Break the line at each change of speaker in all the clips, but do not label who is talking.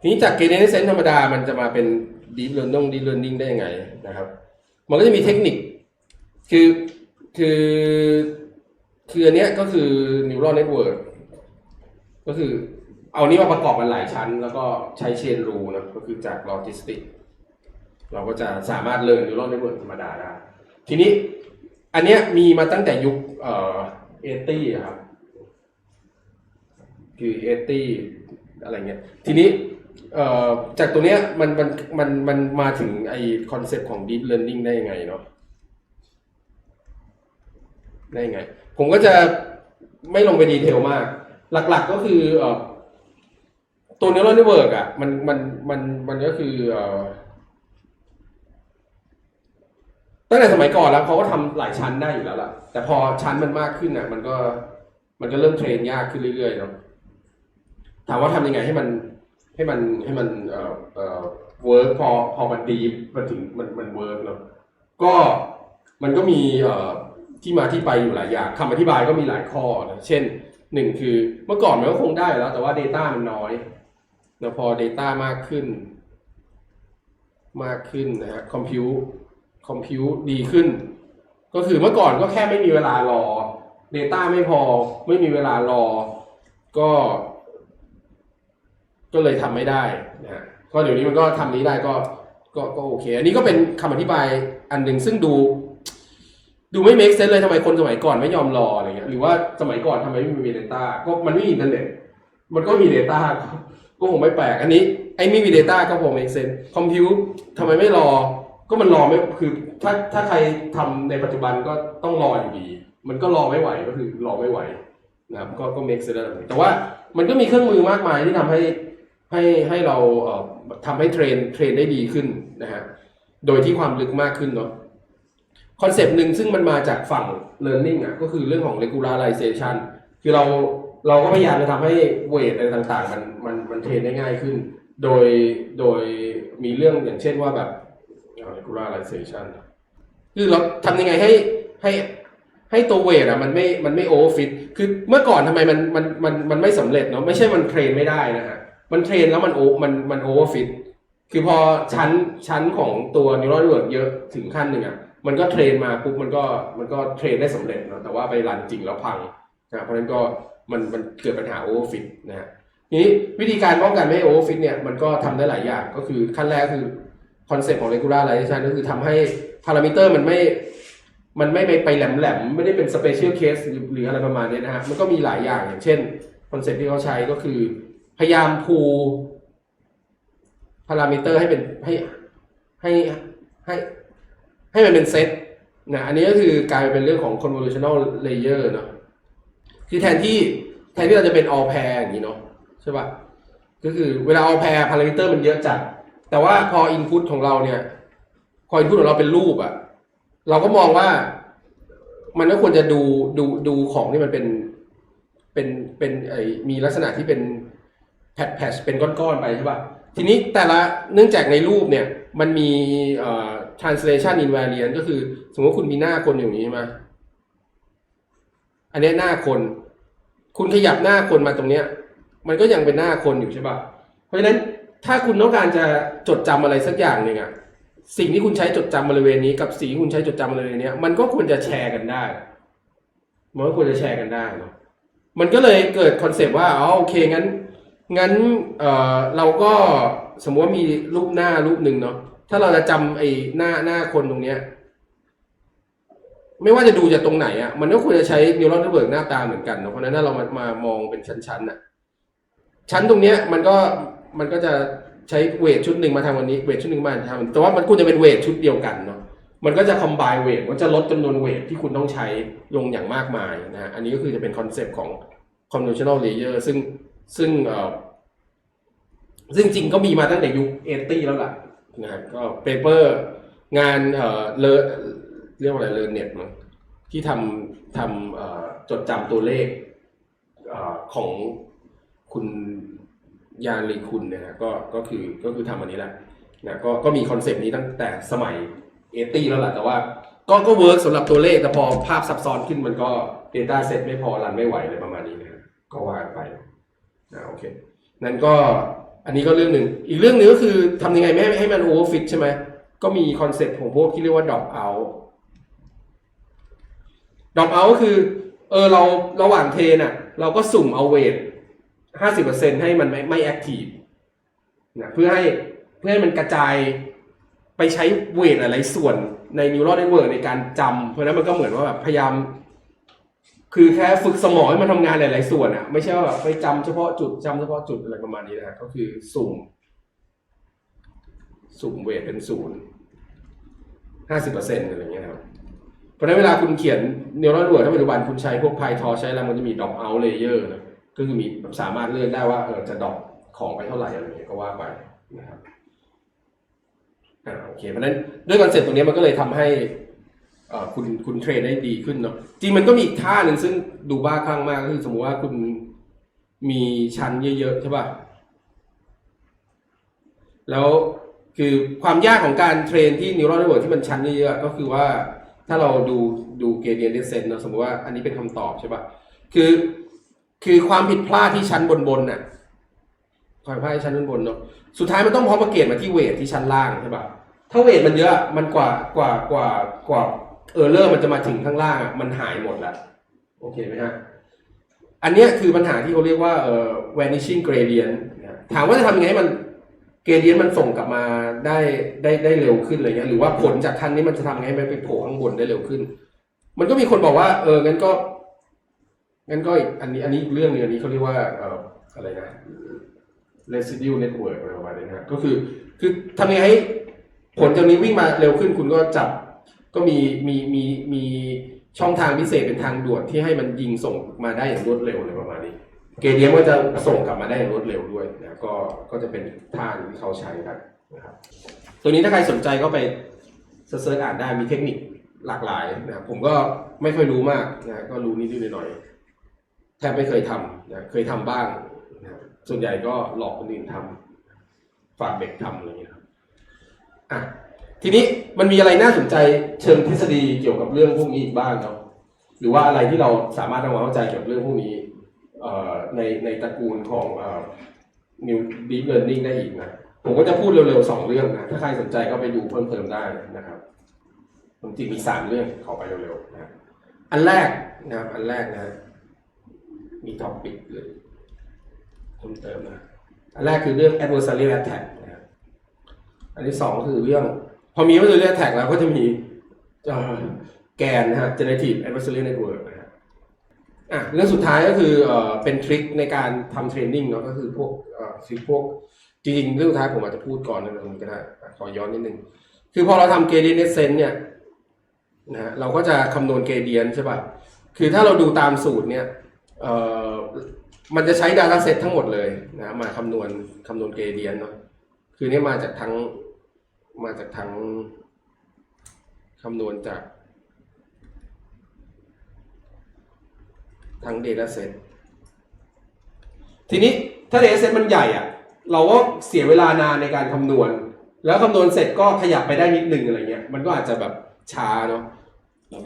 ทีนี้จาก gradient descent ธรรมดามันจะมาเป็น deep learning deep learning ได้ยังไงนะครับ มันก็จะมีเทคนิค คือคือคืออันเนี้ยก็คือ neural network ก็คือเอานี้มาประกอบกันหลายชั้น แล้วก็ใช้เชนรูนะก็คือจาก logistic เราก็จะสามารถเรียน neural network ธรรมดาได้ทีนี้อันเนี้ยมีมาตั้งแต่ยุคเอ่อเอตี้ครับ คือเอตี้อะไรเงี้ยทีนี้ จากตัวเนี้ยมันมันมันมันมาถึงไอคอนเซปต์ของ deep learning ได้ยังไงเนาะได้ยังไง ผมก็จะไม่ลงไปดีเทลมาก หลักๆก็คือเอ่อตัว neural network อะมันมันมันมันก็คือเอ่อตั้งแต่สมัยก่อนแล้วเขาก็ทำหลายชั้นได้อยู่แล้วล่ะ แต่พอชั้นมันมากขึ้นอะ มันก็มันก็เริ่มเทรนยากขึ้นเรื่อยๆเนาะถามว่าทำยังไงให้มัน ให้มันให้มันเอ่อเอ่อเวิร์กพอพอมันดีมันถึงมันมันเวิร์กเนาะก็มันก็มีเอ่อที่มาที่ไปอยู่หลายอย่างคำอธิบายก็มีหลายข้อนะเช่นหนึ่งคือเมื่อก่อนมันก็คงได้แล้ว แต่ว่า Data มันน้อยแล้วพอ Data มากขึ้น มากขึ้นนะฮะคอมพิวคอมพิวดีขึ้น ก็คือเมื่อก่อนก็แค่ไม่มีเวลารอ Data ไม่พอไม่มีเวลารอ ก็ ก็เลยทำไม่ได้นะฮะก็เดี๋ยวนี้มันก็ทำนี้ได้ก็ก็ก็โอเค อันนี้ก็เป็นคำอธิบายอันหนึ่งซึ่งดู ดูไม่ make sense เลยทำไมคนสมัยก่อนไม่ยอมรออะไรเงี้ยหรือว่าสมัยก่อนทำไมไม่มี Data ก็มันไม่มีอินเทอร์เน็ตมันก็มี Data ก็ก็คงไม่แปลก อันนี้ไอ้ไม่มี Data ก็คง make sense คอมพิวทำไมไม่รอ ก็มันรอไม่คือ ถ้าถ้าใครทำในปัจจุบันก็ต้องรออยู่ดี มันก็รอไม่ไหวก็คือรอไม่ไหวนะครับก็ก็ make sense แต่ว่ามันก็มีเครื่องมือมากมายที่ทำให้ ให้ให้เราเทำให้เทรนเทรนได้ดีขึ้นนะฮะโดยที่ความลึกมากขึ้นเนาะคอนเซปต์หนึ่งซึ่งมันมาจากฝั่ง learning อะก็คือเรื่องของ regularization คือเราเราก็พยายามจะทำให้เวทอะไรต่างๆ มันมันมันเทรนได้ง่ายขึ้น โดยโดยมีเรื่องอย่างเช่นว่าแบบเอ่อ regularization คือเราทำยังไงให้ให้ให้ตัวเวทอะมันไม่มันไม่โอเวอร์ฟิตคือเมื่อก่อนทำไมมันมันมันมันไม่สำเร็จเนาะไม่ใช่มันเทรนไม่ได้นะฮะ มันเทรนแล้วมันโอมันมันโอเวอร์ฟิตคือพอชั้นชั้นของตัว neural network เยอะถึงขั้นหนึ่งอะมันก็เทรนมาปุ๊บมันก็มันก็เทรนได้สำเร็จเนอะแต่ว่าไปรันจริงแล้วพังนะเพราะฉะนั้นก็มันมันเกิดปัญหาโอเวอร์ฟิตนะฮะนี้วิธีการป้องกันไม่โอเวอร์ฟิตเนี่ยมันก็ทำได้หลายอย่างก็คือขั้นแรกคือคอนเซ็ปต์ของ regularization ก็คือทำให้พารามิเตอร์มันไม่มันไม่ไปไปแหลมๆไม่ได้เป็น special case หรืออะไรประมาณนี้นะฮะมันก็มีหลายอย่างอย่างเช่นคอนเซ็ปต์ที่เขาใช้ก็คือ พยายามพูพารามิเตอร์ให้เป็นให้ให้ให้ให้มันเป็นเซตนะอันนี้ก็คือกลายเป็นเรื่องของ convolutional layer เนาะคือแทนที่แทนที่เราจะเป็น all pair อย่างนี้เนาะใช่ปะก็คือเวลา all pair พารามิเตอร์มันเยอะจัด แต่ว่าพอ input ของเราเนี่ยพอ input ของเราเป็นรูปอะเราก็มองว่ามันก็ควรจะดูดูดูของที่มันเป็นเป็นเป็นไอมีลักษณะที่เป็น แพทแพทเป็นก้อนๆไปใช่ป่ะทีนี้แต่ละเนื่องจากในรูปเนี่ยมันมีเอ่อ translation invariant ก็คือสมมติว่าคุณมีหน้าคนอยู่างนี้ใช่ไหมอันนี้หน้าคน คุณขยับหน้าคนมาตรงเนี้ย มันก็ยังเป็นหน้าคนอยู่ใช่ป่ะเพราะฉะนั้นถ้าคุณต้องการจะจดจำอะไรสักอย่างหนึ่งอะสิ่งที่คุณใช้จดจำบริเวณนี้กับสิ่งที่คุณใช้จดจำบริเวณนี้มันก็ควรจะแชร์กันได้มันก็ควรจะแชร์กันได้เนาะมันก็เลยเกิดคอนเซปต์ว่าอ๋อโอเคงั้น งั้นเออเราก็สมมติว่ามีรูปหน้ารูปหนึ่งเนาะถ้าเราจะจำไอ้หน้าหน้าคนตรงเนี้ย ไม่ว่าจะดูจากตรงไหนอะ่ะมันก็ควรจะใช้ neural network หน้าตาเหมือนกันเนาะเพราะฉะนั้นถ้าเรามามามองเป็นชั้นๆน่ะ ชั้นตรงเนี้ยมันก็มันก็จะใช้เวทชุดหนึ่งมาทำวันนี้เวทชุดหนึ่งมาทำแต่ว่ามันควรจะเป็นเวทชุดเดียวกันเนาะมันก็จะคอมไบเวทมันจะลดจำนวนเวทที่คุณต้องใช้ลงอย่างมากมายนะฮะอันนี้ก็คือจะเป็นคอนเซปต์ของ convolutional layer ซึ่ง ซึ่งเออซึ่งจริงก็มีมาตั้งแต่ยุคเอตี้แล้วล่ะนะฮะก็เปเปอร์งานเอ่อเลเรียกว่าอะไรเลอเน็ตมั้งที่ทำทำจดจำตัวเลขอของคุณยานลีคุณนยนะก็ก็คือก็คือทำอันนี้แหละนะก็ก็มีคอนเซปต์นี้ตั้งแต่สมัยเอตี้แล้วแหละแต่ว่า ก็ก็เวิร์กสำหรับตัวเลขแต่พอภาพซับซ้อนขึ้นมันก็ Data Set ไม่พอรันไม่ไหวเลยประมาณนี้นะก็ว่ากันไป นะโอเคนั่นก็อันนี้ก็เรื่องหนึ่งอีกเรื่องหนึ่งก็คือทำยังไงไม่ให้มันโอเวอร์ฟิตใช่ไหมก็มีคอนเซ็ปต์ของพวกที่เรียกว่า drop out drop out ก็คือเออเราระหว่างเทนอะ เราก็สุ่มเอาเวทห้าสิบเปอร์เซ็นให้มันไม่ไม่แอคทีฟนะเพื่อให้เพื่อให้มันกระจายไปใช้เวทหลายๆส่วนใน neural network ในการจำเพราะนั้นมันก็เหมือนว่าแบบพยายาม คือแค่ฝึกสมองให้มันทำงานหลาย ๆ ส่วนอะไม่ใช่ว่าแบบไปจำเฉพาะจุดจำเฉพาะจุดอะไรประมาณนี้นะฮะก็คือสุ่ม สุ่มเวทเป็นศูนย์ห้าสิบเปอร์เซ็นต์อะไรเงี้ยครับเพราะฉะนั้นเวลาคุณเขียน neural network ถ้าปัจจุบันคุณใช้พวก Python ใช้อะไรมันจะมี drop out layer นะก็คือมีสามารถเลือกได้ว่าเออจะดรอปของไปเท่าไหร่อะไรเงี้ยก็ว่าไปนะครับอ่าโอเคเพราะฉะนั้นด้วยคอนเซ็ปต์ตรงนี้มันก็เลยทำให้ คุณคุณเทรดได้ดีขึ้นเนาะจริงมันก็มีอีกท่าหนึ่งซึ่งดูบ้าคลั่งมากก็คือสมมติว่าคุณมีชั้นเยอะๆใช่ป่ะแล้วคือความยากของการเทรนที่ neural network ที่มันชั้นเยอะๆก็คือว่าถ้าเราดูดู gradient descent เนอะสมมติว่าอันนี้เป็นคำตอบใช่ป่ะคือคือความผิดพลาดที่ชั้นบนบนๆน่ะความผิดพลาดที่ชั้นบนบนๆเนาะสุดท้ายมันต้องพร้อมประเกตมาที่เวทที่ชั้นล่างใช่ป่ะถ้าเวทมันเยอะมันกว่ากว่ากว่ากว่า เออร์เลอร์มันจะมาถึงข้างล่างมันหายหมดละโอเคไหมฮะ อันเนี้ยคือปัญหาที่เขาเรียกว่าเอ่อ vanishing gradient ถามว่าจะทำยังไงให้มัน gradient มันส่งกลับมาได้ได้ได้เร็วขึ้นเลยเนี่ยหรือว่าผลจากคันนี้มันจะทำยังไงให้มันไปโผล่ข้างบนได้เร็วขึ้น มันก็มีคนบอกว่า เอองั้นก็งั้นก็อีกอันนี้อันนี้เรื่องนึงอันนี้เขาเรียกว่าเอ่ออะไรนะ residue network อะไรประมาณนี้นะก็คือ คือทำยังไงให้ผลจากนี้วิ่งมาเร็วขึ้นคุณก็จับ ก็มีมีมีมีช่องทางพิเศษเป็นทางด่วนที่ให้มันยิงส่งมาได้อย่างรวดเร็วอะไรประมาณนี้ เกเดียมก็จะส่งกลับมาได้อย่างรวดเร็วด้วยนะก็ก็จะเป็นท่าที่เขาใช้กันนะครับตัวนี้ถ้าใครสนใจก็ไปเสิร์ชอ่านได้มีเทคนิคหลากหลายนะผมก็ไม่ค่อยรู้มากนะก็รู้นิดๆหน่อยๆแทบไม่เคยทำนะเคยทำบ้างนะส่วนใหญ่ก็หลอกคนอื่นทำฝากเด็กทำอะไรอย่างเงี้ยครับอะ ทีนี้มันมีอะไรน่าสนใจเชิงทฤษฎีเกี่ยวกับเรื่องพวกนี้อีกบ้างครับหรือว่าอะไรที่เราสามารถทำความเข้าใจเกี่ยวกับเรื่องพวกนี้ในในตระกูลของเอ่อ New Deep Learning ได้อีกนะผมก็จะพูดเร็วๆสองเรื่องนะถ้าใครสนใจก็ไปดูเพิ่มเติมได้นะครับผมจริงมีสามเรื่องขอไปเร็วๆนะอันแรกนะอันแรกนะ มีท็อปิกเลยเพิ่มเติมนะอันแรกคือเรื่อง adversarial attack นะครับอันที่สองคือเรื่อง พอมี adversarial attack แล้วก็จะมีแกนนะฮะ generative adversarial network นะฮะอะเรื่องสุดท้ายก็คือเอ่อเป็นทริคในการทำเทรนนิ่งเนาะก็คือพวกเอ่อคือพวกจริงๆเรื่องสุดท้ายผมอาจจะพูดก่อนนะตรงนี้ก็ได้ขอย้อนนิดนึง คือพอเราทำเก a เดียนเ s เซนเนี่ยนะฮะเราก็จะคำนวณเก a เดียนใช่ป่ะคือถ้าเราดูตามสูตรเนี่ยเอ่อมันจะใช้ Data Set ทั้งหมดเลยนะมาคำนวณคำนวณเก a เดียนเนาะคือเนี่ยมาจากทั้ง มาจากทั้งคำนวณจากทั้ง Data Set ทีนี้ถ้า Data Set มันใหญ่อะเราก็เสียเวลานานในการคำนวณ แล้วคำนวณเสร็จก็ขยับไปได้นิดนึงอะไรเงี้ย มันก็อาจจะแบบช้าเนาะ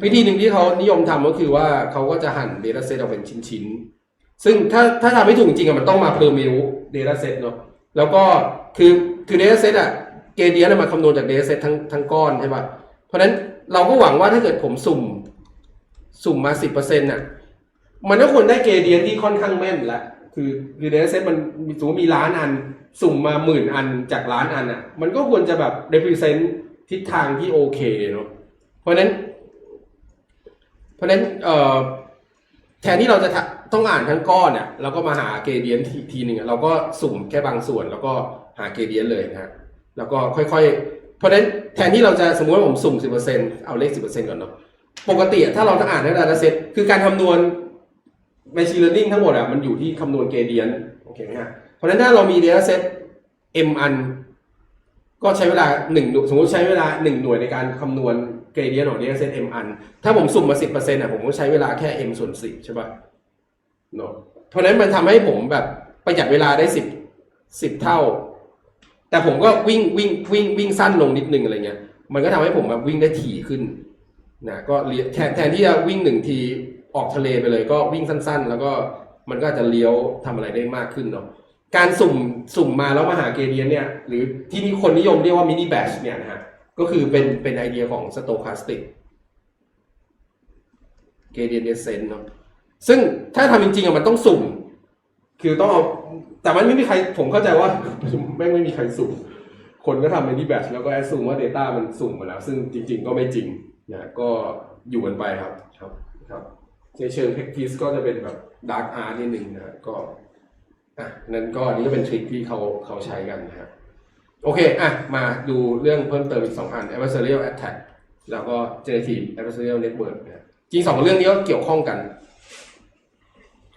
วิธีหนึ่งที่เขานิยมทำก็คือว่าเขาก็จะหั่น Data Set ออกเป็นชิ้นๆ ซึ่งถ้าถ้าทำไม่ถูกจริงๆอะมันต้องมาเพิ่มมิว Data Set เนาะแล้วก็คือคือ Data Set อะ เกเดียนมาคำนวณจาก Data Set ทั้งทั้งก้อนใช่ปะเพราะนั้นเราก็หวังว่าถ้าเกิดผมสุ่ม สุ่มมาสิบเปอร์เซ็นต์น่ะ มันก็ควรได้เกเดียนที่ค่อนข้างแม่นละ คือคือเดต้าเซตมันมีสมมติมีล้านอัน สุ่มมาหมื่นอันจากล้านอันอะ มันก็ควรจะแบบ represent ทิศทางที่โอเคเนาะ เพราะนั้น เพราะนั้นเอ่อแทนที่เราจะต้องอ่านทั้งก้อนเนี่ยเราก็มาหาเกเดียนทีทีหนึ่งเราก็สุ่มแค่บางส่วนแล้วก็หาเกเดียนเลยนะฮะ แล้วก็ค่อยๆ เพราะฉะนั้นแทนที่เราจะสมมติว่าผมสุ่มสิบเอร์เซ็นเอาเลขสิบเปอร์เซ็นก่อนเนาะปกติอะถ้าเราจะอ่านใน data set คือการคำนวณ machine learning ทั้งหมดอะมันอยู่ที่คำนวณ gradient โอเคไหมฮะเพราะฉะนั้นถ้าเรามี data set m อัน ก็ใช้เวลาหนึ่งหน่วยสมมติใช้เวลาหนึ่งหน่วยในการคำนวณ gradient ของ data set m อัน ถ้าผมสุ่มมาสิบเปอร์เซ็นต์อะผมก็ใช้เวลาแค่ m ส่วนสิบใช่ป่ะเนาะเพราะฉะนั้นมันทำให้ผมแบบประหยัดเวลาได้สิบสิบเท่า แต่ผมก็วิ่งวิ่งวิ่งวิ่งสั้นลงนิดนึงอะไรเงี้ย มันก็ทำให้ผมแบบวิ่งได้ถี่ขึ้นนะก็เลี้ยวแทนแทนที่จะวิ่งหนึ่งทีออกทะเลไปเลยก็วิ่งสั้น ๆ แล้วก็มันก็จะเลี้ยวทำอะไรได้มากขึ้นเนาะการสุ่มสุ่มมาแล้วมาหาเกเดียนเนี่ย หรือที่นี่คนนิยมเรียกว่ามินิแบชเนี่ยนะฮะก็คือเป็นเป็นไอเดียของสโตคาสติกเกเดียนเอเซนเนาะซึ่งถ้าทำจริงๆอะมันต้องสุ่ม คือต้องเอา แต่มันไม่มีใครผมเข้าใจว่าแม่งไม่มีใครสุ่มคนก็ทำมินิแบชแล้วก็แอดซูมว่า Data มันสุ่มมาแล้ว ซึ่งจริง ๆ ก็ไม่จริงนะก็อยู่กันไปครับครับครับในเชิงเทคนิสก็จะเป็นแบบดาร์กอาร์ตนิดนึงนะก็อะนั่นก็อันนี้ก็เป็นทริคที่เขาเขาใช้กันนะครับโอเค อะ มาดูเรื่องเพิ่มเติมอีกสองอัน adversarial attack แล้วก็ generative adversarial network นะจริงสองเรื่องนี้ก็เกี่ยวข้องกัน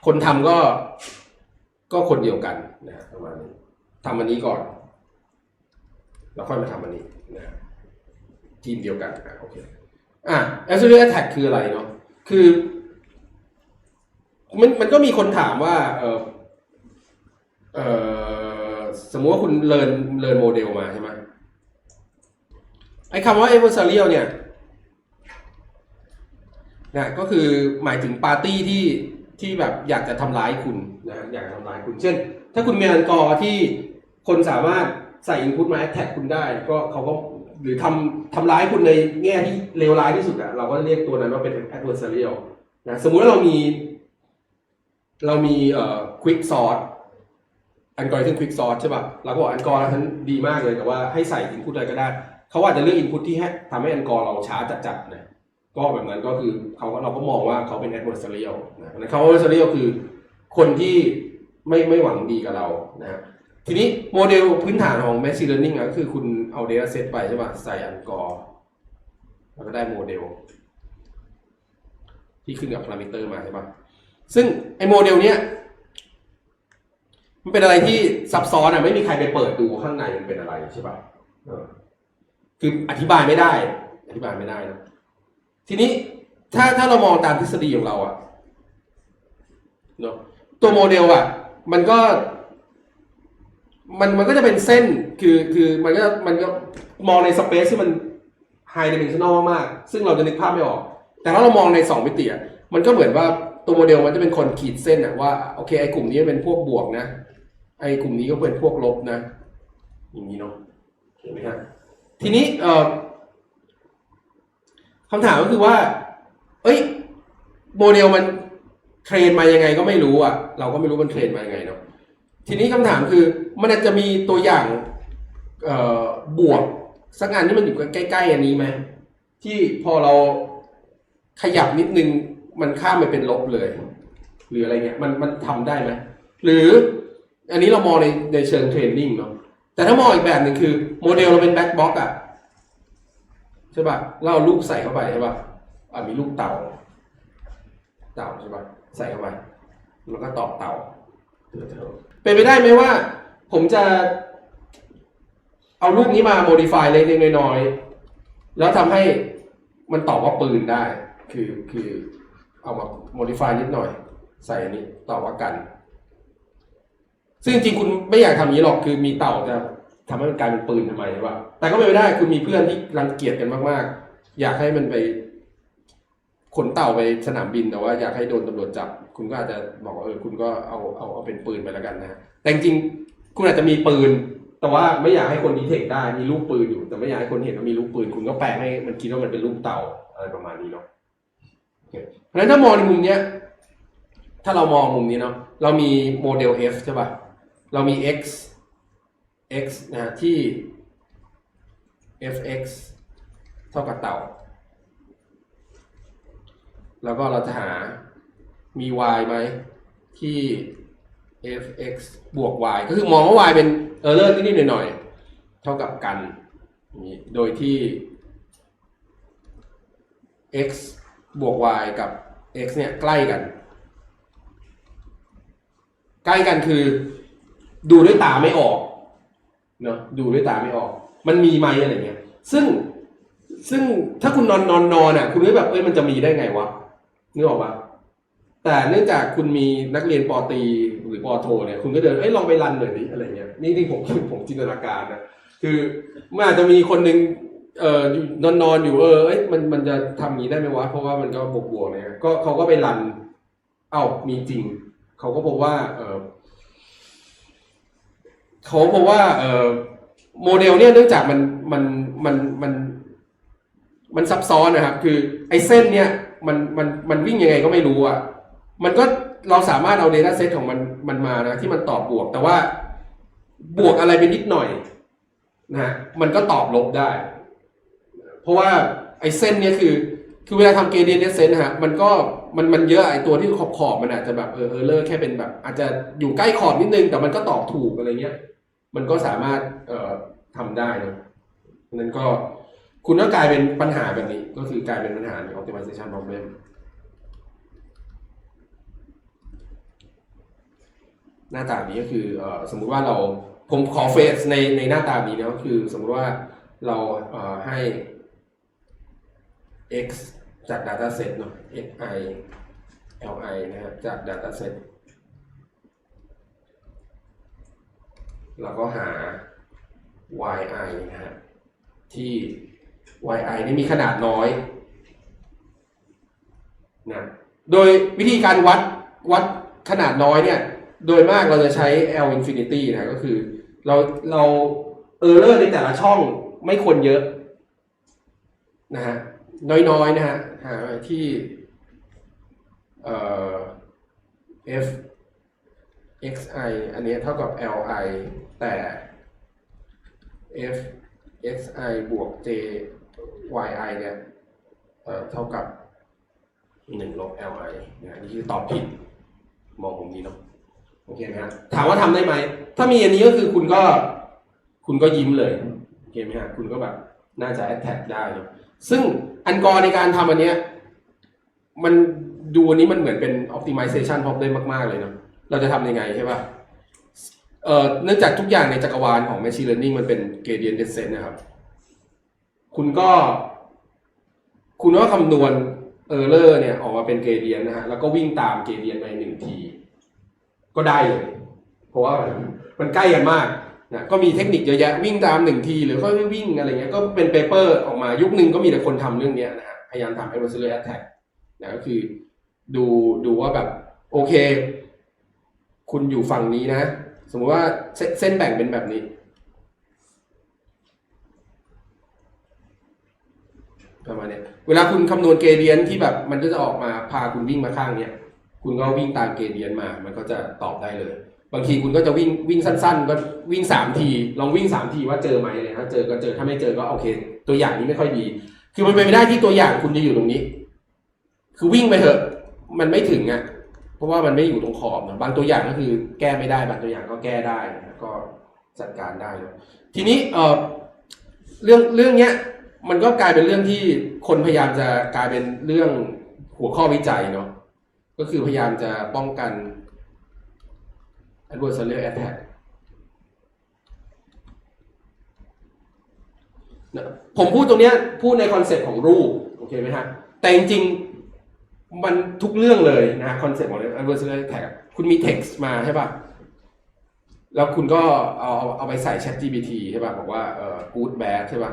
คนทำก็ ก็คนเดียวกันนะประมาณนี้ทำอันนี้ก่อน แล้วค่อยมาทำอันนี้นะทีมเดียวกันอะโอเคอะ adversarial attack คืออะไรเนาะคือ มันมันก็มีคนถามว่า เออเออสมมุติว่าคุณเรียนเรียนโมเดลมาใช่ไหมไอ้คำว่า adversarial เนี่ยนะก็คือหมายถึงปาร์ตี้ที่ ที่แบบอยากจะทำร้ายคุณนะอยากจะทำร้ายคุณ เช่น ถ้าคุณมีอันกอร์ที่คนสามารถใส่ input มา attack คุณได้ ก็เขาก็หรือทำทำร้ายคุณในแง่ที่เลวร้ายที่สุดอะเราก็เรียกตัวนั้นว่าเป็น adversarial นะสมมุติว่าเรามี เรามีเอ่อ quick sort อันกอริทึมควิกซอร์ใช่ป่ะเราก็บอกอันกอร์นั้นดีมากเลยแต่ว่าให้ใส่อินพุตอะไรก็ได้ เขาอาจจะเลือกอินพุตที่ให้ทำให้อันกอร์เราช้าจัดๆนะ ก็แบบนั้นก็คือเขาก็เราก็มองว่าเขาเป็น adversarial นะนะเขา adversarial คือคนที่ไม่ไม่หวังดีกับเรานะฮะทีนี้โมเดลพื้นฐานของ machine learning อะก็คือคุณเอา data set ไปใช่ป่ะใส่อันกอร์แล้วก็ได้โมเดล ที่ขึ้นกับพารามิเตอร์มาใช่ป่ะซึ่งไอ้โมเดลเนี้ยมันเป็นอะไรที่ซับซ้อนอะไม่มีใครไปเปิดดูข้างในมันเป็นอะไรใช่ป่ะคืออธิบายไม่ได้ อธิบายไม่ได้นะ ทีนี้ถ้าถ้าเรามองตามทฤษฎีของเราอะเนาะตัวโมเดลอะมันก็ มันมันก็จะเป็นเส้นคือคือมันก็มันก็มองในสเปซที่มันไฮดิเมนชันแนลมากๆซึ่งเราจะนึกภาพไม่ออก แต่ถ้าเรามองในสองมิติอะมันก็เหมือนว่าตัวโมเดลมันจะเป็นคนขีดเส้นอะว่าโอเคไอ้กลุ่มนี้เป็นพวกบวกนะไอ้กลุ่มนี้ก็เป็นพวกลบนะ อย่างนี้เนาะเห็นไหมฮะทีนี้เอ่อ คำถามก็คือว่า เอ้ย โมเดลมันเทรนมายังไงก็ไม่รู้อะ เราก็ไม่รู้มันเทรนมายังไงเนาะ ทีนี้คำถามคือ มันจะมีตัวอย่างบวกสักงานที่มันอยู่ใกล้ๆอันนี้ไหมที่พอเราขยับนิดนึงมันข้ามไปเป็นลบเลย หรืออะไรเงี้ยมันมันทำได้ไหมหรืออันนี้เรามองในในเชิงเทรนนิ่งเนาะแต่ถ้ามองอีกแบบหนึ่งคือ โมเดลเราเป็นแบ็กบ็อกอะ ใช่ป่ะเราเอาลูกใส่เข้าไปใช่ป่ะอะมีลูกเต่า เต่าใช่ป่ะใส่เข้าไปแล้วก็ตอบเต่าเป็นไปได้ไหมว่า ผมจะ เอาลูกนี้มาโมดิฟายเล็กๆน้อยๆแล้วทำให้มันตอบว่าปืนได้ คือคือเอามาโมดิฟายนิดหน่อย ใส่อันนี้ตอบว่ากัน ซึ่งจริงคุณไม่อยากทำอย่างนี้หรอกคือมีเต่าจะ ทำให้มันกลายเป็นปืนทำไมวะแต่ก็ไม่ได้คือมีเพื่อนที่รังเกียจกันมากๆ อยากให้มันไปขนเต่าไปสนามบินแต่ว่าอยากให้โดนตำรวจจับ คุณก็อาจจะบอกว่าเออคุณก็เอาเอาเอาเป็นปืนไปแล้วกันนะแต่จริงคุณอาจจะมีปืน แต่ว่าไม่อยากให้คนดีเทคได้มีลูกปืนอยู่ แต่ไม่อยากให้คนเห็นว่ามีลูกปืน คุณก็แปลงให้มันคิดว่ามันเป็นลูกเต่าอะไรประมาณนี้เนาะเคเพราะฉะนั้นถ้ามองในมุมเนี้ย ถ้าเรามองมุมนี้เนาะเรามีโมเดล f ใช่ป่ะเรามี x x นะที่ fx เท่ากับเต่า แล้วก็เราจะหามี y ไหมที่ fx บวก y ก็คือมองว่า y เป็นเออร์เลอร์นิดๆหน่อยๆ เท่ากับกัน โดยที่ x บวก y กับ x เนี่ยใกล้กัน ใกล้กันคือ ดูด้วยตาไม่ออก เนาะดูด้วยตาไม่ออก มันมีไหมอะไรเงี้ย ซึ่งซึ่งถ้าคุณนอนนอนนอนอะ คุณก็แบบเอ้ยมันจะมีได้ไงวะนึกออกปะแต่เนื่องจากคุณมีนักเรียนปอตีหรือปอโทเนี่ยคุณก็เดินเอ้ยลองไปรันหน่อยดิอะไรเงี้ยนี่นี่ผมผมจินตนาการนะคือมันอาจจะมีคนหนึ่งเอ่อนอนนอนอยู่เออเอ้ยมันมันจะทำอย่างนี้ได้ไหมวะเพราะว่ามันก็บวกบวกเนี่ยก็เขาก็ไปรัน เอ้ามีจริง เขาก็พบว่าเออ เขาเพราะว่าเอ่อโมเดลเนี่ยเนื่องจากมันมันมันมันมันซับซ้อนนะครับ คือไอ้เส้นเนี่ยมันมันมันวิ่งยังไงก็ไม่รู้อะมันก็เราสามารถเอา Data Set ของมันมันมานะที่มันตอบบวก แต่ว่าบวกอะไรไปนิดหน่อยนะฮะมันก็ตอบลบได้ เพราะว่าไอ้เส้นเนี่ยคือ คือเวลาทำเกเดียนเนสเซนฮะมันก็มันมันเยอะไอ้ตัวที่ขอบขอบมันอาจจะแบบเออเออเลอร์แค่เป็นแบบ อาจจะอยู่ใกล้ขอบนิดนึงแต่มันก็ตอบถูกอะไรเงี้ย มันก็สามารถเอ่อทำได้นะนั้นก็คุณก็กลายเป็นปัญหาแบบนี้ ก็คือกลายเป็นปัญหาใน optimization problem หน้าตานี้ก็คือเอ่อสมมุติว่าเราผมขอเฟสในในหน้าตานี้นะก็คือสมมุติว่าเราเอ่อให้ x จาก data set เนอะ xi li นะครับจาก data เราก็หา yi นะฮะที่ yi นี่มีขนาดน้อยนะโดยวิธีการวัดวัดขนาดน้อยเนี่ย โดยมากเราจะใช้ L infinity นะก็คือเราเรา error ในแต่ละช่องไม่ควรเยอะนะฮะน้อยๆนะฮะหาที่เอ่อ f xi อันนี้เท่ากับ li แต่ f xi บวก j yi เนี่ยเท่ากับหนึ่งลบ li นะนี่คือตอบผิด มองผมนี้เนาะโอเคไหมฮะถามว่าทำได้ไหม ถ้ามีอันนี้ก็คือคุณก็คุณก็ยิ้มเลยโอเคไหมฮะคุณก็แบบ น่าจะ attack ได้เนอะซึ่งอันกอร์ในการทำอันเนี้ยมันดูอันนี้มันเหมือนเป็น optimization problem มาก ๆ เลยเนาะเราจะทำยังไงใช่ป่ะ เอ่อเนื่องจากทุกอย่างในจักรวาลของ machine learning มันเป็น gradient descent นะครับ คุณก็ คุณก็คำนวณ error เนี่ยออกมาเป็น gradient นะฮะ แล้วก็วิ่งตาม gradient ไปหนึ่งที ก็ได้เลย เพราะว่ามันมันใกล้กันมากนะก็มีเทคนิคเยอะแยะวิ่งตามหนึ่งที หรือค่อยวิ่งอะไรเงี้ย ก็เป็นเปเปอร์ออกมายุคหนึ่งก็มีแต่คนทำเรื่องเนี้ยนะฮะ พยายามทำ adversarial attack นะก็คือดูดูว่าแบบ โอเค คุณอยู่ฝั่งนี้นะ มมติว่าเส้นแบ่งเป็นแบบนี้ ประมาณนี้เวลาคุณคำนวณเกเดียนที่แบบมันก็จะออกมาพาคุณวิ่งมาข้างเนี้ยคุณก็วิ่งตามเกเดียนมา มันก็จะตอบได้เลย บางทีคุณก็จะวิ่งวิ่งสั้น ๆ ก็วิ่งสามทีลองวิ่งสามทีว่าเจอไหมเลยถ้าเจอก็เจอถ้าไม่เจอก็โอเค ตัวอย่างนี้ไม่ค่อยดี คือมันเป็นไปได้ที่ตัวอย่างคุณจะอยู่ตรงนี้ คือวิ่งไปเถอะ มันไม่ถึงอะ เพราะว่ามันไม่อยู่ตรงขอบนะบางตัวอย่างก็คือแก้ไม่ได้บางตัวอย่างก็แก้ได้นะก็จัดการได้นะทีนี้เออเรื่องเรื่องเนี้ยมันก็กลายเป็นเรื่องที่คนพยายามจะกลายเป็นเรื่องหัวข้อวิจัยเนาะก็คือพยายามจะป้องกัน adversarial attack นะผมพูดตรงเนี้ยพูดในคอนเซ็ปต์ของรูป โอเคไหมฮะ แต่จริงๆ มันทุกเรื่องเลยนะคอนเซ็ปต์ของ adversarial attack คุณมี text มาใช่ป่ะ แล้วคุณก็เอาเอาเอาไปใส่ Chat GPT ใช่ป่ะ บอกว่าเอ่อ good bad ใช่ป่ะ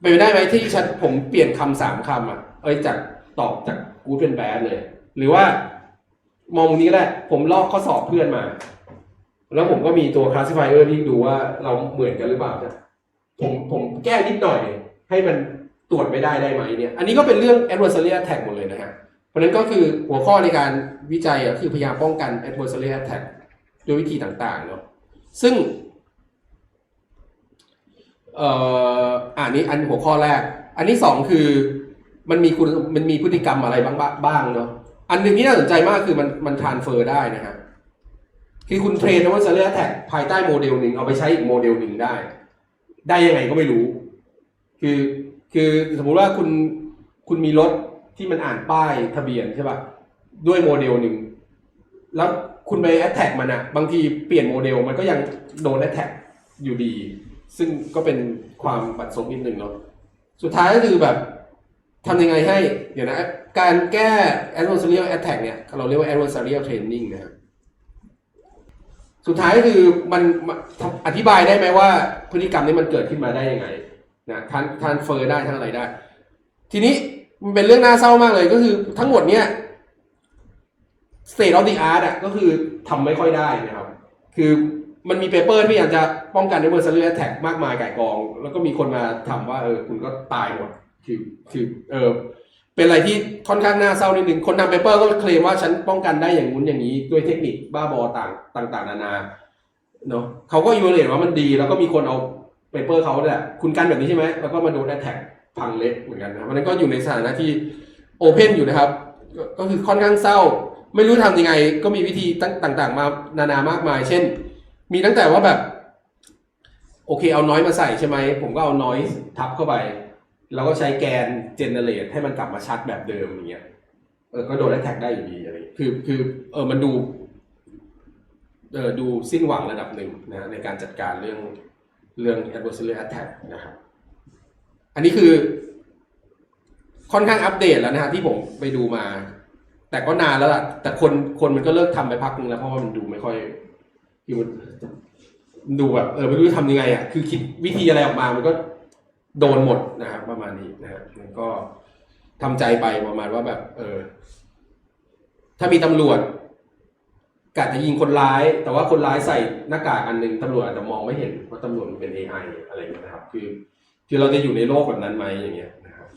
เป็นไปได้ไหมที่ฉันผมเปลี่ยนคำสามคำอะ เอ้ยจากตอบจาก good เป็น bad เลย หรือว่ามองมุมนี้ก็ได้ ผมลอกข้อสอบเพื่อนมา แล้วผมก็มีตัว classifier ที่ดูว่าเราเหมือนกันหรือเปล่านะผมผมแก้นิดหน่อยให้มัน ตรวจไม่ได้ได้ไหมเนี่ย อันนี้ก็เป็นเรื่อง adversarial attack หมดเลยนะฮะ เพราะฉะนั้นก็คือหัวข้อในการวิจัยอะคือพยายามป้องกัน adversarial attack ด้วยวิธีต่างๆเนาะ ซึ่งเอ่ออันนี้อันหัวข้อแรก อันที่สองคือมันมีคุณมันมีพฤติกรรมอะไรบ้างบ้างเนาะ อันหนึ่งที่น่าสนใจมากคือมันมันทานเฟอร์ได้นะฮะ คือคุณเทรนว่าเซเลอร์แท็กภายใต้โมเดลหนึ่งเอาไปใช้อีกโมเดลหนึ่งได้ ได้ยังไงก็ไม่รู้ คือ คือสมมุติว่าคุณคุณมีรถที่มันอ่านป้ายทะเบียนใช่ป่ะด้วยโมเดลหนึ่งแล้วคุณไปแอ t แทกมันอะบางทีเปลี่ยนโมเดลมันก็ยังโดนแอ t แทกอยู่ดี ซึ่งก็เป็นความบัดซบนิดนึงเนาะสุดท้ายก็คือแบบทำยังไงให้ เดี๋ยวนะ การแก้ adversarial attack เนี่ย เราเรียกว่า adversarial training นะสุดท้ายก็คือมันอธิบายได้ไหมว่าพฤติกรรมนี้มันเกิดขึ้นมาได้ยังไง นะทานทานเฟอร์ได้ทั้งอะไรได้ ทีนี้มันเป็นเรื่องน่าเศร้ามากเลยก็คือทั้งหมดเนี้ย state of the art อะก็คือทำไม่ค่อยได้นะครับ คือมันมีเปเปอร์ที่พยายามจะป้องกัน adversary attack มากมายก่ายกอง แล้วก็มีคนมาทำว่าเออคุณก็ตายหมดคือคือเออเป็นอะไรที่ค่อนข้างน่าเศร้านิดหนึ่งคนทำเปเปอร์ก็เคลมว่าฉันป้องกันได้อย่างงู้นอย่างนี้ด้วยเทคนิคบ้าบอต่างต่าง ๆ นานาเนาะเขาก็ยูเรตว่ามันดี แล้วก็มีคนเอา เปเปอร์เขาเนี่ยคุณกันแบบนี้ใช่ไหมแล้วก็มาโดน attack พังเละเหมือนกันนะวันนั้นก็อยู่ในสถานะที่โอเพนอยู่นะครับ ก็คือค่อนข้างเศร้า ไม่รู้ทำยังไง ก็มีวิธีต่างๆ มานานามากมาย เช่น มีตั้งแต่ว่าแบบ โอเคเอาน้อยมาใส่ใช่ไหม ผมก็เอาน้อยทับเข้าไป แล้วก็ใช้แกนเจเนเรตให้มันกลับมาชัดแบบเดิมอย่างเงี้ยเออก็โดนแอท็กได้อยู่ดีอะไรคือคือเออมันดูเออดูสิ้นหวังระดับหนึ่งนะในการจัดการเรื่อง เรื่อง adversary attack นะครับ อันนี้คือ ค่อนข้างอัปเดตแล้วนะฮะที่ผมไปดูมา แต่ก็นานแล้วล่ะ แต่คนคนมันก็เลิกทำไปพักนึงแล้ว เพราะว่ามันดูไม่ค่อยคือมันดูแบบเออไม่รู้จะทำยังไงอะคือคิดวิธีอะไรออกมามันก็โดนหมดนะครับประมาณนี้นะฮะมันก็ทำใจไปประมาณว่าแบบ เออ ถ้ามีตำรวจ กะจะยิงคนร้าย แต่ว่าคนร้ายใส่หน้ากากอันหนึ่งตำรวจอาจจะมองไม่เห็นว่าตำรวจมันเป็น AI อะไรอย่างเงี้ยนะครับ คือคือเราจะอยู่ในโลกแบบนั้นไหมอย่างเงี้ยนะครับ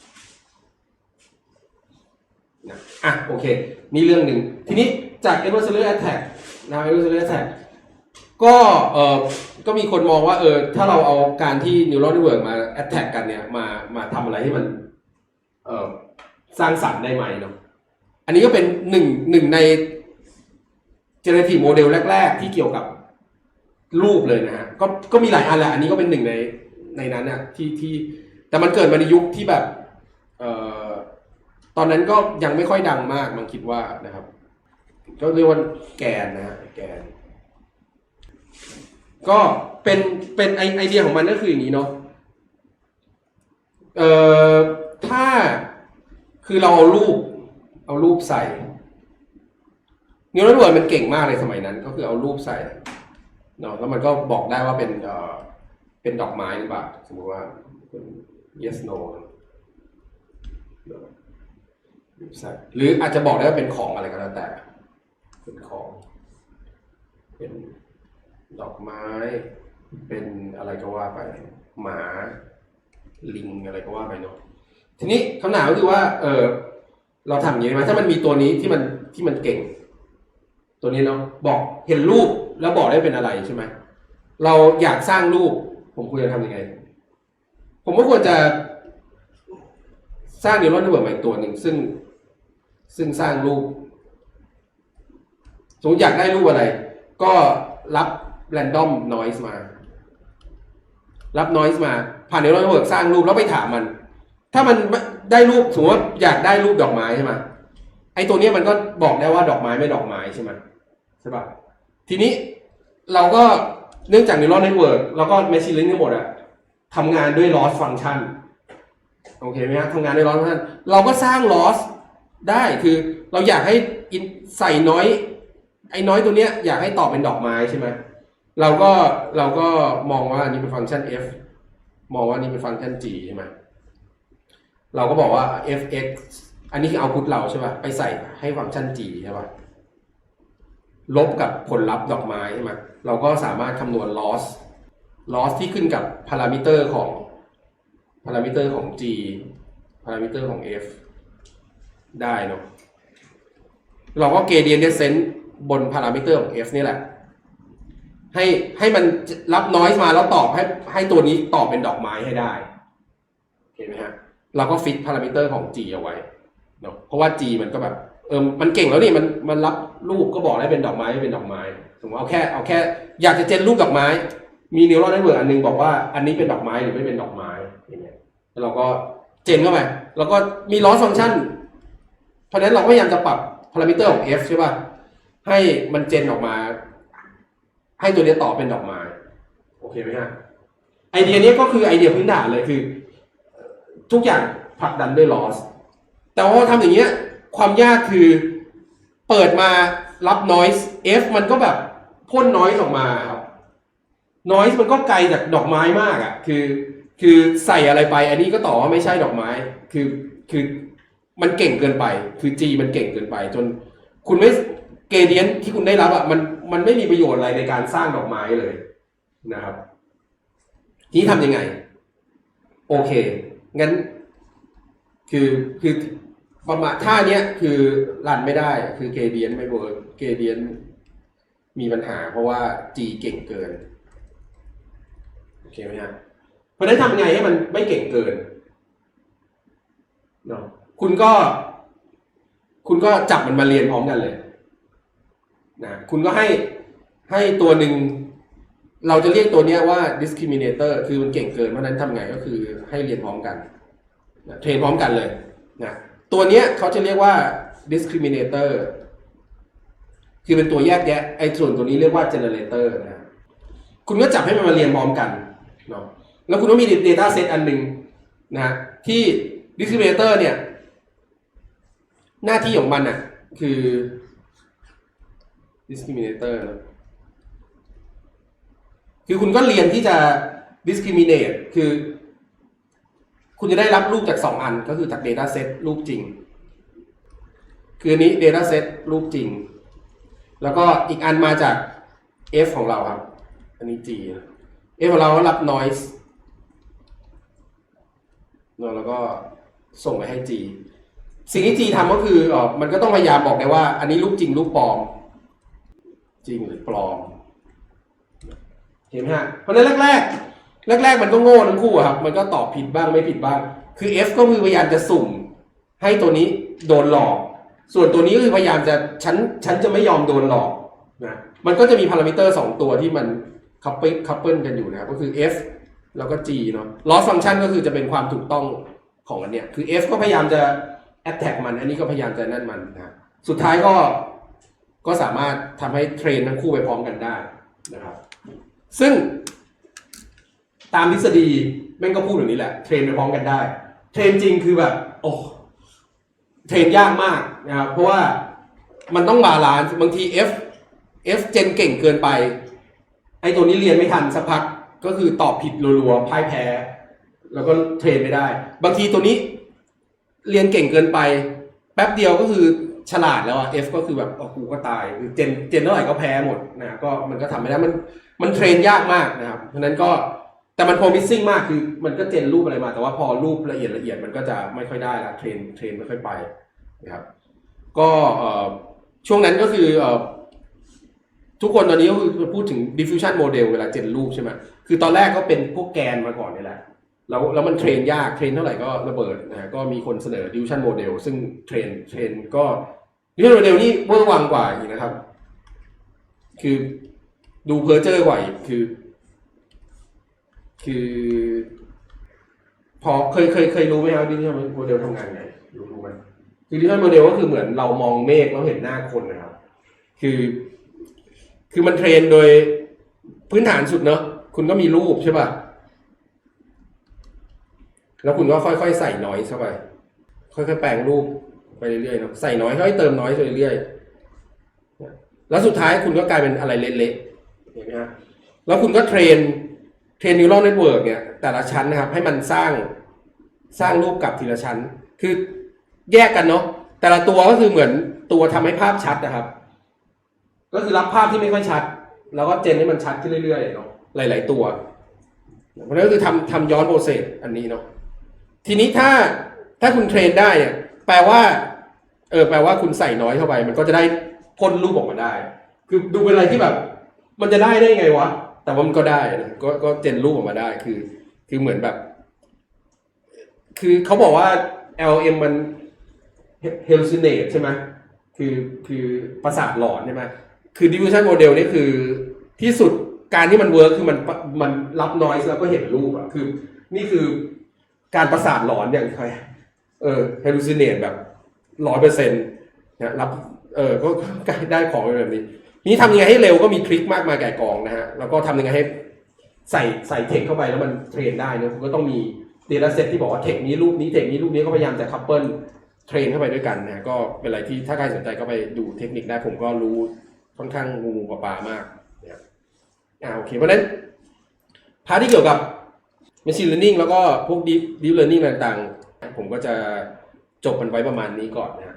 นะอะโอเค นี่เรื่องหนึ่งทีนี้จาก adversary attack นะ adversary attack ก็เออก็มีคนมองว่าเออถ้าเราเอาการที่ neural network มา attack กันเนี่ยมามาทำอะไรให้มันเออสร้างสรรค์ได้ไหมเนาะอันนี้ก็เป็นหนึ่งหนึ่งใน generative model แรก ๆ ที่เกี่ยวกับรูปเลยนะฮะก็ก็มีหลายอันแหละอันนี้ก็เป็นหนึ่งในในนั้นนะที่ที่แต่มันเกิดมาในยุคที่แบบเอ่อตอนนั้นก็ยังไม่ค่อยดังมากมันคิดว่านะครับก็เรียกว่าแกนนะฮะแกน ก็เป็นเป็นไอไอเดียของมันก็คืออย่างนี้เนาะเอ่อถ้าคือเราเอารูปเอารูปใส่ นิวรนเวิร์ดมันเก่งมากเลยสมัยนั้น ก็คือเอารูปใส่เนาะแล้วมันก็บอกได้ว่าเป็นเอ่อเป็นดอกไม้หรือเปล่าสมมติว่าเป็น yes no ใส่หรืออาจจะบอกได้ว่าเป็นของอะไรก็แล้วแต่ เป็นของ เป็นดอกไม้ เป็นอะไรก็ว่าไป หมา ลิงอะไรก็ว่าไปเนาะทีนี้คำถามก็คือว่า เออเราทำอย่างนี้ไหมถ้ามันมีตัวนี้ที่มันที่มันเก่ง ตัวนี้เนาะบอกเห็นรูปแล้วบอกได้เป็นอะไรใช่ไหมเราอยากสร้างรูป ผมควรจะทำยังไง ผมก็ควรจะสร้างนิวรอนเน็ตเวิร์กใหม่ตัวหนึ่งซึ่งซึ่งสร้างรูปสมมติอยากได้รูปอะไร ก็รับ random noise มา รับ noise มา ผ่านนิวรอนเน็ตเวิร์กสร้างรูปแล้วไปถามมัน ถ้ามันได้รูปสมมติว่าอยากได้รูปดอกไม้ใช่ไหมไอ้ตัวนี้มันก็บอกได้ว่าดอกไม้ไม่ดอกไม้ใช่ไหม ใช่ป่ะทีนี้เราก็เนื่องจาก neural network แล้วก็ machine learning ทั้งหมดอะทำงานด้วย loss function โอเคไหมฮะทำงานด้วย loss function เราก็สร้าง loss ได้คือเราอยากให้ใส่น้อย ไอ้น้อยตัวเนี้ยอยากให้ตอบเป็นดอกไม้ใช่ไหมเราก็เราก็มองว่าอันนี้เป็นฟังก์ชัน f มองว่านี่เป็นฟังก์ชัน g ใช่ไหมเราก็บอกว่า fx อันนี้คือเอาพุทเราใช่ป่ะไปใส่ให้ฟังก์ชัน g ใช่ป่ะ ลบกับผลลัพธ์ดอกไม้ใช่ไหมเราก็สามารถคำนวณ loss loss ที่ขึ้นกับพารามิเตอร์ของพารามิเตอร์ของ g พารามิเตอร์ของ f ได้เนาะเราก็ gradient descent บนพารามิเตอร์ของ f นี่แหละ ให้ให้มันรับ noise มาแล้วตอบให้ให้ตัวนี้ตอบเป็นดอกไม้ให้ได้ เห็นไหมฮะ เราก็ฟิกพารามิเตอร์ของ G เอาไว้เนาะเพราะว่า G มันก็แบบ เออมันเก่งแล้วนี่มันมันรับรูปก็บอกได้เป็นดอกไม้เป็นดอกไม้สมมติเอาแค่เอาแค่ อยากจะเจนรูปดอกไม้ มีนิวรอนเน็ตเวิร์กอันหนึงบอกว่าอันนี้เป็นดอกไม้หรือไม่เป็นดอกไม้อย่างเงี้ยแล้วเราก็เจนเข้าไปแล้วก็มีลอสฟังก์ชัน เพราะนั้นเราก็พยายามจะปรับพารามิเตอร์ของ f ใช่ป่ะให้มันเจนออกมา ให้ตัวนี้ตอบเป็นดอกไม้โอเคไหมฮะไอเดียนี้ก็คือไอเดียพื้นฐานเลยคือ ทุกอย่างผลักดันด้วย loss แต่ว่าทำอย่างเงี้ย ความยากคือเปิดมารับ noise f มันก็แบบพ่น noise ออกมาครับ noise มันก็ไกลจากดอกไม้มากอะ่ะ คือ คือใส่อะไรไป อันนี้ก็ต่อว่าไม่ใช่ดอกไม้ คือ คือมันเก่งเกินไป คือ G มันเก่งเกินไป จนคุณไม่เกเดียนที่คุณได้รับอะมัน มันไม่มีประโยชน์อะไรในการสร้างดอกไม้เลยนะครับ ทีนี้ทำยังไง โอเค งั้น คือ คือ ประมาณท่าเนี้ยคือรันไม่ได้คือเกเดียนไม่เวิร์กเกเดียนมีปัญหาเพราะว่า G เก่งเกินโอเคไหมฮะเพราะนั้นทำยังไงให้มันไม่เก่งเกินเนาะคุณก็ คุณก็จับมันมาเรียนพร้อมกันเลยนะคุณก็ให้ให้ตัวหนึ่งเราจะเรียกตัวเนี้ยว่า discriminator คือมันเก่งเกินเพราะฉะนั้นทำไงก็คือให้เรียนพร้อมกันนะเทรนพร้อมกันเลยนะ ตัวเนี้ยเขาจะเรียกว่า discriminator คือเป็นตัวแยกแยะไอ้ส่วนตัวนี้เรียกว่า generator นะคุณก็จับให้มันมาเรียนพร้อมกันเนาะแล้วคุณก็มี data set อันหนึ่งนะที่ discriminator เนี่ย หน้าที่ของมันอะ คือ discriminator นะคือคุณก็เรียนที่จะ discriminate คือ คุณจะได้รับรูปจากสองอันก็คือจาก data set รูปจริง คืออันนี้ data set รูปจริง แล้วก็อีกอันมาจาก f ของเราครับ อันนี้ g f ของเรารับ noise แล้วก็ส่งไปให้ g สิ่งที่ g ทำก็คืออมันก็ต้องพยายามบอกได้ว่า อันนี้รูปจริงรูปปลอม จริงหรือปลอม เห็นไหมฮะเพราะฉะนั้นแรก ๆ แรกๆมันก็โง่ทั้งคู่ครับ มันก็ตอบผิดบ้างไม่ผิดบ้าง คือ F ก็คือพยายามจะสุ่ม ให้ตัวนี้โดนหลอก ส่วนตัวนี้ก็คือพยายามจะฉันฉันจะไม่ยอมโดนหลอกนะมันก็จะมีพารามิเตอร์สองตัวที่มันคัพเปิลคัพเปิลกันอยู่นะครับก็คือ F แล้วก็ G เนาะ loss function ก็คือจะเป็นความถูกต้องของอันเนี้ย คือ F ก็พยายามจะ attack มัน อันนี้ก็พยายามจะนั่นมันนะสุดท้ายก็ก็สามารถทำให้เทรนทั้งคู่ไปพร้อมกันได้นะครับ ซึ่ง ตามทฤษฎีแม่งก็พูดอย่างนี้แหละ เทรนไปพร้อมกันได้ เทรนจริงคือแบบ โอ้เทรนยากมากนะครับเพราะว่ามันต้องบาลานซ์บางที F F เจนเก่งเกินไป ไอ้ตัวนี้เรียนไม่ทันสักพักก็คือตอบผิดรัวๆพ่ายแพ้ แล้วก็เทรนไม่ได้ บางทีตัวนี้เรียนเก่งเกินไป แป๊บเดียวก็คือฉลาดแล้วอะ F ก็คือแบบกูก็ตายคือเจนเจนเท่าไหร่ก็แพ้หมดนะก็มันก็ทำไม่ได้มันมันเทรนยากมากนะครับเพราะนั้นก็ แต่มัน promising มากคือมันก็เจนรูปอะไรมา แต่ว่าพอรูปละเอียดละเอียดมันก็จะไม่ค่อยได้ละเทรนเทรนไม่ค่อยไปนะครับก็เอ่อช่วงนั้นก็คือเอ่อทุกคนตอนนี้ก็คือพูดถึง diffusion model เวลาเจนรูปใช่ไหมคือตอนแรกก็เป็นพวกแกนมาก่อนนี่แหละแล้วแล้วมันเทรนยากเทรนเท่าไหร่ก็ระเบิดนะฮะก็มีคนเสนอ diffusion model ซึ่งเทรนเทรนก็ diffusion model นี่เวอร์วังกว่าอีกนะครับ คือดูเพอร์เจอร์กว่าอีกคือ คือ พอเคยเคยเคยรู้ไหมครับ diffusion model ทำงานไงรู้รู้ไหมคือ diffusion model ก็คือเหมือนเรามองเมฆแล้วเห็นหน้าคนนะครับ คือ คือมันเทรนโดยพื้นฐานสุดเนอะคุณก็มีรูปใช่ป่ะ แล้วคุณก็ค่อยๆใส่น้อยเข้าไป ค่อยๆแปลงรูปไปเรื่อยๆนะใส่น้อยค่อยเติมน้อยไปเรื่อยๆแล้วสุดท้ายคุณก็กลายเป็นอะไรเละๆเห็นไหมฮะแล้วคุณก็เทรน เทรนนิวร a นเน็ตเวิร์กเนี่ยแต่ละชั้นนะครับ ให้มันสร้างสร้างรูปกลับทีละชั้น คือแยกกันเนาะแต่ละตัวก็คือเหมือนตัวทำให้ภาพชัดนะครับ ก็คือรับภาพที่ไม่ค่อยชัด แล้วก็เจนให้มันชัดขึ้นเรื่อยๆเนาะหลาย ๆ ตัวเพราะฉะนั้นก็คือทำทำย้อนโปรเซสอันนี้เนาะทีนี้ถ้าถ้าคุณเทรนได้เนี่ยแปลว่า เออแปลว่าคุณใส่น้อยเข้าไป มันก็จะได้พ่นรูปออกมาได้ คือดูเป็นอะไรที่แบบ มันจะได้ได้ไงวะ แต่ว่ามันก็ได้ก็ก็เจนรูปออกมาได้คือ คือเหมือนแบบ คือเขาบอกว่า LM มัน hallucinate ใช่ไหมคือคือประสาทหลอนใช่ไหมคือ diffusion model นี่คือที่สุดการที่มันเวิร์คคือมันมันรับ noise แล้วก็เห็นรูปอะคือ นี่คือการประสาทหลอนอย่างใครเออ hallucinate แบบร้อยเปอร์เซ็นต์นะรับเออก็ได้ของแบบนี้ นี่ทำยังไงให้เร็วก็มีทริคมากมายแก่กองนะฮะแล้วก็ทำยังไงให้ใส่ใส่เทคเข้าไปแล้วมันเทรนได้นะคุณก็ต้องมี data set ที่บอกว่าเทคนี้รูปนี้เทคนี้รูปนี้ก็พยายามจะคัพเปิลเทรนเข้าไปด้วยกันนะก็เป็นอะไรที่ถ้าใครสนใจก็ไปดูเทคนิคได้ผมก็รู้ค่อนข้างงูงูปลาปลามากนะอ่าโอเคเพราะฉะนั้นพาร์ทที่เกี่ยวกับ Machine Learning แล้วก็พวก Deep Deep Learning ต่างๆ ผมก็จะจบมันไว้ประมาณนี้ก่อนนะ